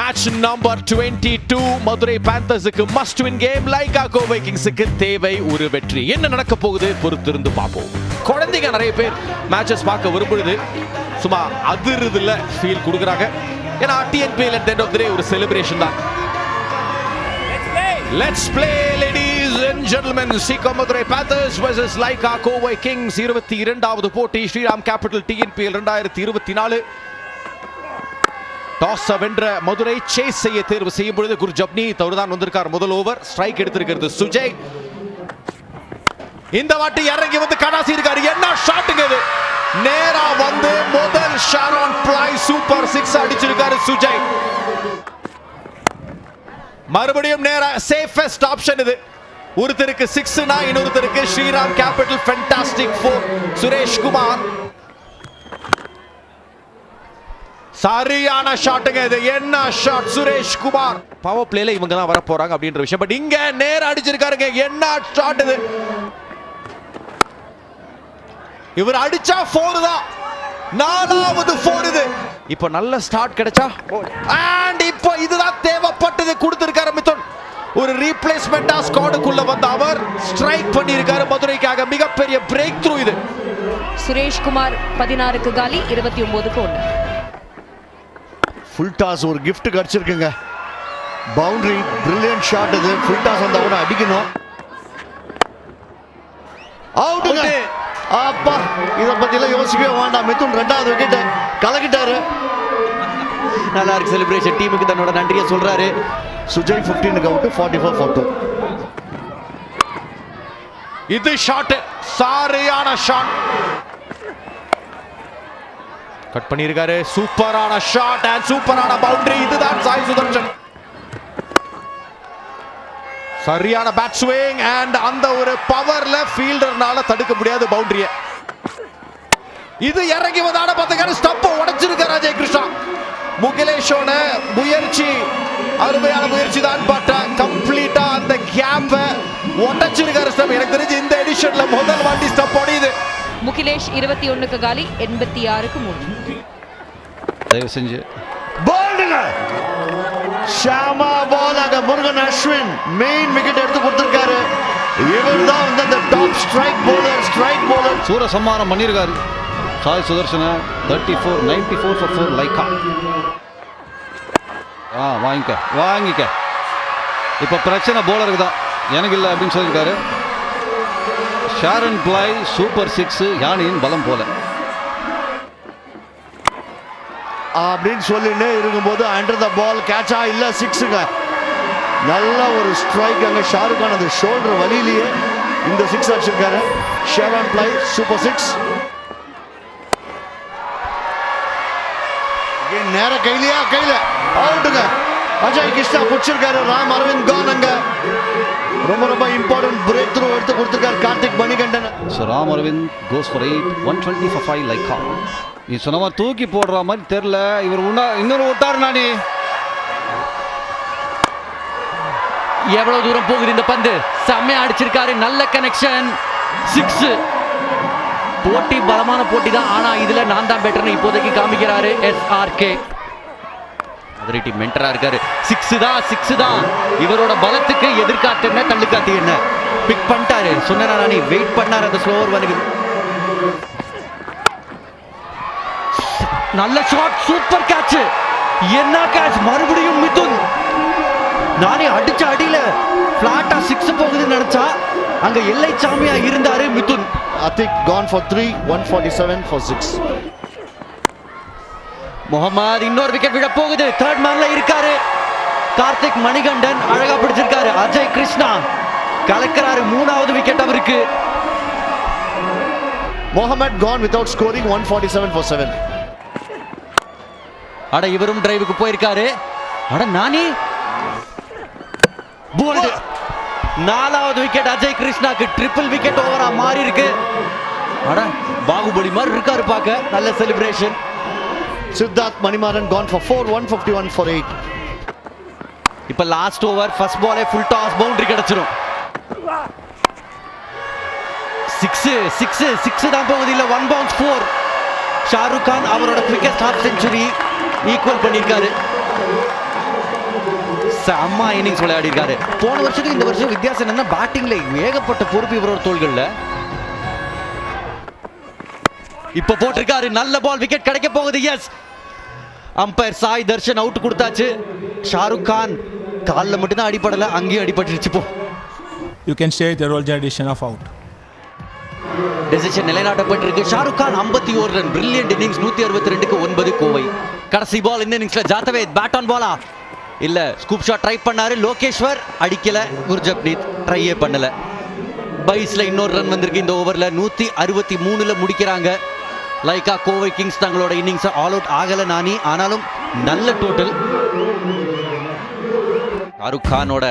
Match number 22 Madurai பேந்தர்ஸுக்கு must win game Lyca Kovai கிங்ஸுக்கு தேவை ஒரு வெற்றி. என்ன நடக்க போகுது? பொறுத்திருந்து பார்ப்போம். குழந்தைங்க நிறைய பேர் மேட்சஸ் பார்க்க விரும்புறது. சும்மா அதிருதுல ஃபீல் கொடுக்குறாங்க. ஏன்னா TNPL at end of day ஒரு செலிப்ரேஷன் தான். Let's play ladies and gentlemen சீகோ Madurai Panthers versus Lyca Kovai Kings இருபத்தி இரண்டாவது போட்டி. ஸ்ரீராம் கேபிட்டல் டிஎன்பிஎல் ரெண்டாயிரத்தி இருபத்தி நாலு. டாஸ் வென்ற மதுரை சேஸ் செய்ய தேர்வு செய்யும் பொழுது குரு ஜப்னி தான் வந்திருக்கார். முதல் ஓவர் ஸ்ட்ரைக் எடுத்திருக்கிறது சுஜய். இந்த வாட்டி இறங்கி வந்து கடாசி இருக்காரு. என்ன ஷாட்டுங்க இது? நேரா வந்து முதல் ஷாரான் பிளாய் சூப்பர் சிக்ஸ் அடிச்சிருக்காரு சுஜய். மறுபடியும் நேரா சேஃபஸ்ட் ஆப்ஷன் இது. ஒருத்தருக்கு சிக்ஸ்னா இன்னொருத்தருக்கு Shriram Capital fantastic four Suresh Kumar சரியான ஷாட்டுங்க இது. என்ன ஷாட் சுரேஷ் குமார்? பவர் பிளேல இவங்க தான் வர போறாங்க அப்படின்ற விஷயம். பட் இங்க நேரா அடிச்சிருக்காருங்க. என்ன ஷாட் இது? இவர் அடிச்சா ஃபோர் தான். நாலாவது ஃபோர் இது. இப்போ நல்ல ஸ்டார்ட் கிடைச்சா? அண்ட் இப்போ இதுதான் தேவைப்பட்டது. கொடுத்திருக்காரு மிதுன். ஒரு ரீப்ளேஸ்மெண்டா ஸ்குவாடுக்குள்ள வந்த அவர் ஸ்ட்ரைக் பண்ணியிருக்காரு மதுரைக்காக. மிகப்பெரிய பிரேக் த்ரூ இது. சுரேஷ் குமார் பதினாறுக்கு காலி இருபத்தி ஒன்பதுக்கு ஒன்று. ஃபுல் டாஸ் ஒரு gift கிடைச்சிருக்குங்க. பவுண்டரி பிரில்லியன்ட் ஷாட் இது. ஃபுல் டாஸ் வந்தா கூட அடிக்கணும் அவுட்டுங்க அப்பா இத பத்திலாம் யோசிக்கவே வேண்டாம். மிதுன் ரெண்டாவது விக்கெட் கலக்கிட்டாரு. நல்லா இருக்கு செலிப்ரேஷன் டீமுக்கு தன்னோட நன்றியை சொல்றாரு. Sujay 15 out forty four for two இது ஷாட் சரியான ஷாட் கட் பண்ணியிருக்காரு. சூப்பரான ஷாட் அண்ட் சூப்பரான பவுண்டரி இதுதான் சாய் சுதர்ஷன். சரியான பேட் ஸ்விங் அண்ட் அந்த ஒரு பவர்ல ஃபீல்டர்னால தடுக்க முடியாது பவுண்டரிய இது இறங்கி வந்தான பார்த்துக்காரு ஸ்டப்ப உடைச்சிருக்காரு அஜய் கிருஷ்ணா. முகிலேஷோட முயற்சி அருமையான முயற்சி தான். பட் கம்ப்ளீட்டா uh, அந்த கேப்பை உடைச்சிருக்காரு ஸ்டப் எனக்கு தெரிஞ்சு இந்த எடிஷன்ல முதல் வாட்டி ஸ்டப் உடையுது முகிலேஷ் இருபத்தி ஒண்ணுக்கு காலி எண்பத்தி ஆறுக்கு மூணு. தயவு செஞ்சு. ஷாமா பால் அங்க முருகன் அஸ்வின் மெயின் விக்கெட் எடுத்து கொடுத்திருக்காரு. இவர் தான் வந்து அந்த top strike bowler strike bowler. சூர சம்மானம் பண்ணியிருக்காரு. Sai Sudharsan thirty four ninety four for four Lyca ஆ வாங்கிக்க வாங்கிக்க. இப்போ பிரச்சனை போலருக்கு தான். எனக்கு இல்லை அப்படின்னு சொல்லியிருக்காரு. ஷாரன் பிளாய் சூப்பர் சிக்ஸ் யானையின் பலம் போல. அப்படின்னு சொல்லிட்டு இருக்கும்போது அண்டர் த பால் கேட்சா இல்ல சிக்ஸுங்க நல்ல ஒரு ஸ்ட்ரைக் அங்க ஷாருக் கான் அந்த ஷோல்டர் வழியிலேயே இந்த சிக்ஸ் அடிச்சிருக்காரு ஷேரான் பிளை சூப்பர் சிக்ஸ் நேர கையிலையா? கையில. அவுட்டுங்க அஜய் கிருஷ்ணா பிடிச்சிருக்காரு. ராம் அரவிந்த் அங்க. ரொம்ப ரொம்ப இம்பார்ட்டன்ட் பிரேக் த்ரூ எடுத்து கொடுத்திருக்காரு Karthik Manikandan. So Ram Aravind goes for eight one twenty for five Lyca நீ சொன்ன மாதிரி தூக்கி போடுற மாதிரி தெரில இவர் உன்னா இன்னொரு விட்டாரு நானே எவ்வளவு தூரம் போகுது இந்த பந்து? செம்மையா அடிச்சிருக்காரு. நல்ல கனெக்ஷன் சிக்ஸ் போட்டி பலமான போட்டி தான். ஆனா இதுல நான் தான் பெட்டர்னு இப்போதைக்கு காமிக்கிறாரு S R K Madurai team மென்டரா இருக்காரு. சிக்ஸ் தான் சிக்ஸ் தான். இவரோட பலத்துக்கு எதிர்காத்து என்ன தள்ளுக்காத்து என்ன? பிக் பண்ணிட்டாரு. சொன்ன நானே வெயிட் பண்ணாரு. அந்த ஸ்லோவர் வந்து நல்ல ஷாட் சூப்பர் கேட்ச் என்ன கேட்ச் மறுபடியும் மிதுன். நானே அடிச்ச அடியில பிளாட்டா சிக்ஸ் போகுதுன்னு நினைச்சா அங்க எல்லை சாமியா இருந்தாரு Mithun. Atheeq gone for three one forty seven for six Mohammed இன்னொரு விக்கெட் விழ போகுது தேர்ட் மேன்ல இருக்காரு. கார்த்திக் மணிகண்டன் அழகா பிடிச்சிருக்காரு. அஜய் கிருஷ்ணா கலக்கிறாரு. மூணாவது விக்கெட் அவருக்கு. Mohammad gone without scoring 147 for 7. அட இவரும் டிரைவுக்கு போயிருக்காரு. அட நானே. போல்டு நாலாவது விக்கெட் அஜய் கிருஷ்ணாக்கு. ட்ரிபிள் விக்கெட் ஓவரா மாறி இருக்கு அட பாகுபலி மாதிரி இருக்காரு பார்க்க. நல்ல celebration Siddharth Manimaran gone for four one fifty one for eight இப்போ லாஸ்ட் ஓவர் ஃபர்ஸ்ட் பாலே ஃபுல் டாஸ் பவுண்டரி கிடைச்சிரும். சிக்ஸ் சிக்ஸ் சிக்ஸ் தான் போகுது. இல்லை one bounce four Shahrukh Khan அவரோட குவிக்கஸ்ட் ஹாஃப் செஞ்சுரி ஈக்குவல் பண்ணியிருக்காரு. அம்மா இன்னிங்ஸ் விளையாடி இருக்காரு போன வருஷத்துக்கு இந்த வருஷம் வித்தியாசம் என்னன்னா பேட்டிங்ல ஏகப்பட்ட பொறுப்பு இவரோட தோள்கள்ல. இப்ப போட்டிருக்காரு. நல்ல பால் விக்கெட் கிடைக்க போகுது. Yes umpire Sai Dharshan out கொடுத்தாச்சு. ஷாருக் கான் காலில் மட்டும்தான் அடிபடல. அங்கேயும் அடிபட்டுருச்சு. போ. You can say the roll addition of out. Decision நிலைநாட்டப்பட்டிருக்கு. Shahrukh Khan 51 ஒரு ரன். பிரில்லியன்ட் இன்னிங்ஸ் நூத்தி அறுபத்தி ரெண்டுக்கு ஒன்பது கோவை. கடைசி பால் இந்த இன்னிங்ஸ்ல ஜாத்தவே பேட் ஆன் பாலா இல்ல ஸ்கூப் ஷாட் ட்ரை பண்ணாரு. லோகேஸ்வர் அடிக்கல. குர்ஜப்னீத் ட்ரையே பண்ணல. பைஸ்ல இன்னொரு ரன் வந்திருக்கு. இந்த ஓவர்ல நூத்தி அறுபத்தி மூணுல முடிக்கிறாங்க. லைக்கா கோவை கிங்ஸ் தங்களோட இன்னிங்ஸ் ஆல் அவுட் ஆகல நானி. ஆனாலும் நல்ல டோட்டல் ஷாருக் கானோட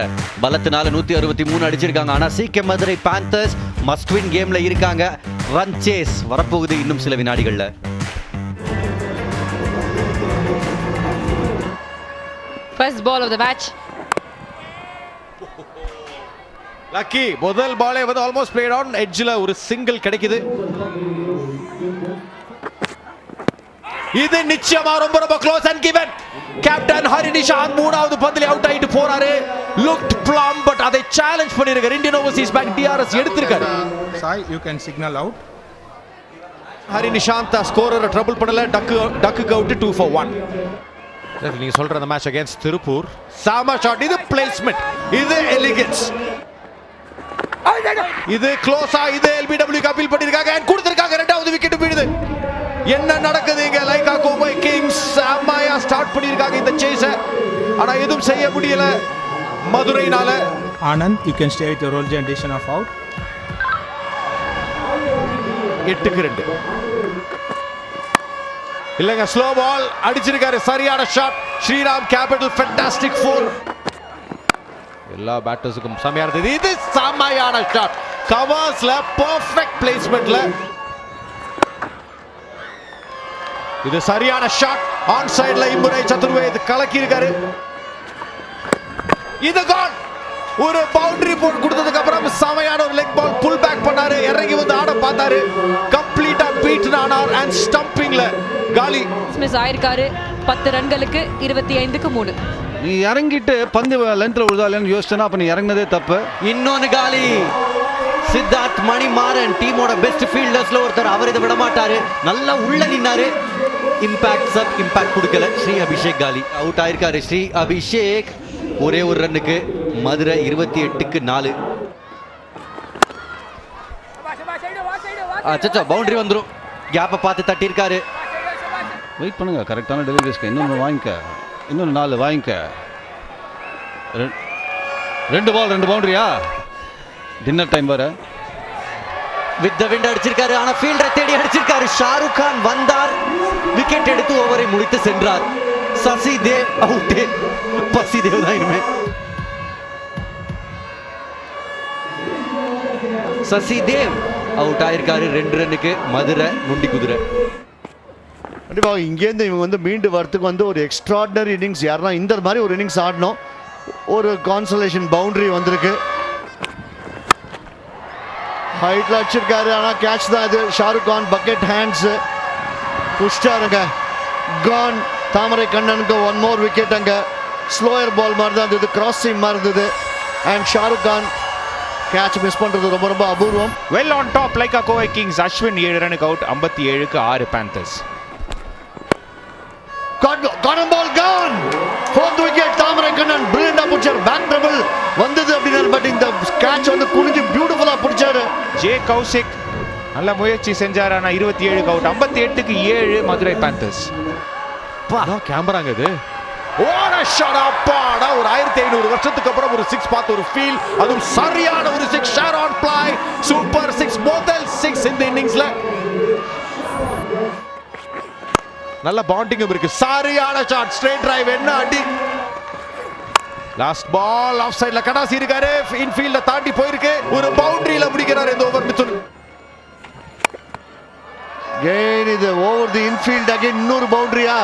பலத்தினால நூத்தி அறுபத்தி மூணு அடிச்சிருக்காங்க. ஆனா CK Madurai Panthers must win கேம்ல இருக்காங்க. ரன் சேஸ் வரப்போகுது இன்னும் சில வினாடிகள்ல. First ball of the match lucky முதல் பாலே வந்து ஆல்மோஸ்ட் பிளேட் ஆன் எட்ஜ்ல ஒரு சிங்கிள் கிடைக்குது. இது நிச்சயமா ரொம்ப ரொம்ப close and given captain Hari Nishanth மூணாவது பந்தில் அவுட் ஆயிட்டு போறாரு. லுக்ட் பிளாம் பட் அதை சேலஞ்ச் பண்ணிருக்காரு. இந்தியன் ஓவர்சீஸ் பேங்க் டிஆர்எஸ் எடுத்திருக்காரு. Sai, you can signal out. Hari Nishanth ஸ்கோரரை trouble பண்ணல. டக்கு டக்குக்கு அவுட் டூ ஃபார் ஒன் நீங்க சொல்ற அந்த மேட்ச் அகேன்ஸ்ட் திருப்பூர் சாமா ஷாட் இது பிளேஸ்மெண்ட் இது எலிகன்ஸ் இது க்ளோஸா இது எல்பிடபிள்யூ அப்பீல் பண்ணிருக்காங்க. And கொடுத்திருக்காங்க. ரெண்டாவது விக்கெட் போயிடுது என்ன நடக்குது இங்க? லைகா கோவை கிங்ஸ் செம்மையா ஸ்டார்ட் பண்ணிருக்காங்க இந்த சேஸ ஆனா எதுவும் செய்ய முடியல மதுரைனால you can stay with the roll addition of out. எட்டுக்கு ரெண்டு. இல்லங்க ஸ்லோ பால் அடிச்சிருக்காரு. சரியான shot Shriram Capital fantastic four எல்லா பேட்டர்ஸுக்கும் செமையா இருந்தது. இது செமையான ஷாட் கவர்ஸ்ல பெர்ஃபெக்ட் பிளேஸ்மெண்ட்ல இது சரியான ஷாட் ஆன் சைடுல இம்முறை சதுர்வேத் கலக்கி இருக்காரு இது கான் ஒரு பவுண்டரி போட்டு கொடுத்ததுக்கு அப்புறம் செமையான ஒரு லெக் பால் புல் பேக் பண்ணாரு. இறங்கி வந்து ஆட பார்த்தாரு. கம்ப்ளீட்டா பீட் ஆனார் அண்ட் ஸ்டம்பிங்ல காலி. மிஸ் ஆயிருக்காரு. பத்து ரன்களுக்கு இருபத்தி ஐந்துக்கு மூணு. நீ இறங்கிட்டு பந்து லென்த்தில் விழுதா இல்லைன்னு யோசிச்சனா அப்போ நீ இறங்குனதே தப்பு. இன்னொன்னு காலி. சித்தார்த் மணி மாறன் டீமோட பெஸ்ட் ஃபீல்டர்ஸ்ல ஒருத்தர் அவர் இதை விட மாட்டாரு நல்லா உள்ள நின்னாரு. இம்பாக்ட் சப் இம்பாக்ட் கொடுக்கல. ஸ்ரீ அபிஷேக் காலி. அவுட் ஆயிருக்காரு. ஸ்ரீ அபிஷேக். ஒரே ஒரு ரன்னுக்கு மதுரை இருபத்தி எட்டுக்கு நாலு. அச்சா பவுண்டரி வந்துடும் கேப்பை பார்த்து தட்டியிருக்காரு. வெயிட் பண்ணுங்க. கரெக்டான டெலிவரிஸ்க்கு இன்னொன்று வாங்கிக்க. இன்னொன்று நாலு வாங்கிக்க. ரெ- ரெண்டு பால் ரெண்டு பவுண்டரியா டின்னர் டைம் வர வித் த விண்ட் அடிச்சிருக்காரு ஆனா ஃபீல்டரை தேடி அடிச்சிருக்காரு. ஷாருக் கான் வந்தார். விக்கெட் எடுத்து ஓவரை முடித்து சென்றார். சசி தேவ் அவுட் பசி தேவ் தான் இனிமே. சசி தேவ் அவுட் ஆயிருக்காரு. ரெண்டு ரன்னுக்கு மதுரை நொண்டி குதிரை. கண்டிப்பாக இங்கேருந்து இவங்க வந்து மீண்டு வரத்துக்கு வந்து ஒரு எக்ஸ்ட்ராடினரி இன்னிங்ஸ் யாருன்னா இந்த மாதிரி ஒரு இன்னிங்ஸ் ஆடணும். ஒரு கான்சலேஷன் பவுண்டரி வந்திருக்கு. ஹைட்ல அடிச்சிருக்காரு ஆனால் கேட்ச் தான் இது. ஷாருக் கான் பக்கெட் ஹேண்ட்ஸ் புஷ்டாருங்க கான் தாமரை கண்ணனுக்கு ஒன் மோர் விக்கெட் அங்க. ஸ்லோயர் பால் மாதிரி தான் இருந்தது. கிராஸ் சீம் மாதிரி இருந்தது. And Shahrukh Khan catch miss பண்றது ரொம்ப ரொம்ப அபூர்வம். Well on top Lyca Kovai Kings Ashwin ஏழு ரனுக்கு அவுட் ஐம்பத்தி ஏழுக்கு ஆறு Panthers corner ball Khan fourth wicket Thamarai Kannan பிரில்லியண்டா பிடிச்சார். பேக் டபுள் வந்தது அப்படின்னாரு பட் இந்த கேட்ச் வந்து குனிஞ்சு பியூட்டிஃபுல்லா பிடிச்சாரு. ஜே கௌசிக் நல்ல முயற்சி செஞ்சார் ஆனா இருபத்தி ஏழுக்கு அவுட் ஐம்பத்தி எட்டுக்கு ஏழு மதுரை பேந்தர்ஸ் கேமராங்க இது. ஒரு ஆயிரத்தி ஐநூறு வருஷத்துக்கு அப்புறம் ஒரு சிக்ஸ் பார்த்த ஒரு ஃபீல் அதுவும் சரியான ஒரு சிக்ஸ் ஷேர் ஆன் பிளை சூப்பர் சிக்ஸ் முதல் சிக்ஸ் இந்த இன்னிங்ஸ்ல நல்ல பாண்டிங்கும் இருக்கு. சரியான ஷாட் ஸ்ட்ரெயிட் டிரைவ் என்ன அடி? லாஸ்ட் பால் ஆஃப் சைடுல கடாசி இருக்காரு. இன்ஃபீல்ட தாண்டி போயிருக்கு. ஒரு பவுண்டரியில முடிக்கிறார் இந்த ஓவர் மிதுன் கெயின் இது ஓவர் தி இன்ஃபீல்ட் அகைன் இன்னொரு பவுண்டரியா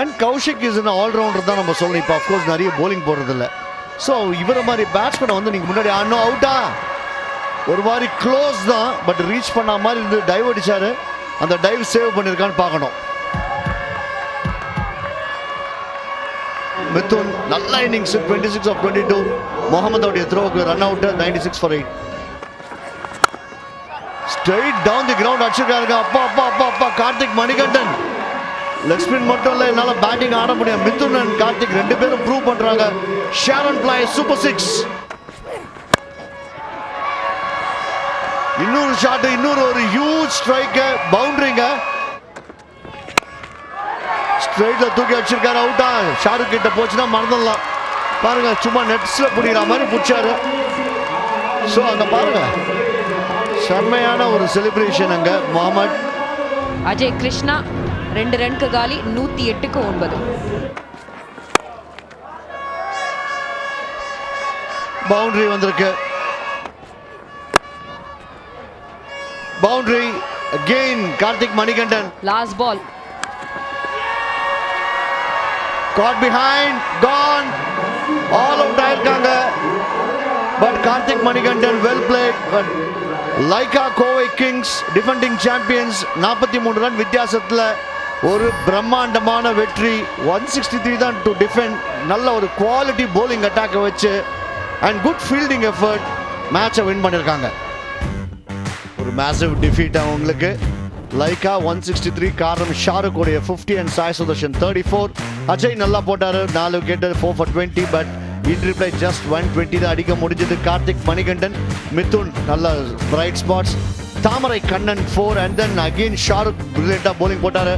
and Kaushik is an allrounder தான் நம்ம சொல்லணும். இப்போ அஃப்கோர்ஸ் நிறைய போலிங் போடுறதில்ல. ஸோ இவரை மாதிரி பேட்ஸ்மேனை வந்து நீங்கள் முன்னாடி ஆனோ அவுட்டா ஒரு மாதிரி க்ளோஸ் தான். பட் ரீச் பண்ண மாதிரி இருந்து டைவ் அடிச்சாரு. அந்த டைவ் சேவ் பண்ணியிருக்கான்னு பார்க்கணும். மிதுன் நல்ல innings twenty six off twenty two முகமதோடைய த்ரோவுக்கு run out ninety six for eight straight down the ground அடிச்சிருக்காருங்க. அப்பா அப்பா அப்பா அப்பா கார்த்திக் மணிகண்டன். லெக் ஸ்பின் மட்டும் இல்லை என்னால் பேட்டிங் ஆட முடியும். மிதுன் அண்ட் கார்த்திக் ரெண்டு பேரும் ப்ரூவ் பண்ணுறாங்க ஷேரன் பிளாய் சூப்பர் சிக்ஸ் இன்னொரு ஷாட் இன்னொரு ஒரு ஹியூஜ் ஸ்ட்ரைக்கு பவுண்டரிங்க ஸ்ட்ரைட்ல தூக்கி அடிச்சிருக்காரு அவுட்டா ஷாருக் கிட்ட போச்சுன்னா மறந்துடலாம். பாருங்க சும்மா நெட்ஸ்ல பிடிக்கிற மாதிரி பிடிச்சாரு. ஸோ அங்க பாருங்க. செம்மையான ஒரு செலிப்ரேஷன் அங்க முகமது அஜய் கிருஷ்ணா ரெண்டு ரன்க்கு காலி நூத்தி எட்டுக்கு ஒன்பது. பவுண்டரி வந்திருக்கு. Boundary again Karthik Manikandan. Last ball caught behind Khan all out ஆயிருக்காங்க but Karthik Manikandan well played but Lyca Kovai Kings defending champions நாற்பத்தி மூணு ரன் வித்தியாசத்தில் ஒரு பிரம்மாண்டமான வெற்றி. ஒன் சிக்ஸ்டி த்ரீ தான் டு டிஃபெண்ட் நல்ல ஒரு குவாலிட்டி போலிங் அட்டாக்கை வச்சு அண்ட் குட் ஃபீல்டிங் எஃபர்ட் மேட்சை வின் பண்ணியிருக்காங்க ஒரு மேசிவ் டிஃபீட் அவங்களுக்கு லைக்கா ஒன் சிக்ஸ்டி த்ரீ காரணம் ஷாருக் உடைய fifty and Sai Sudharsan thirty four Ajay நல்லா போட்டார். நாலு wicket four for twenty but in reply just one twenty தான் அடிக்க முடிஞ்சது. கார்த்திக் மணிகண்டன் மிதுன் நல்ல bright spots Thamarai Kannan four and then again Shahrukh பிரில்லியண்டாக bowling போட்டார்.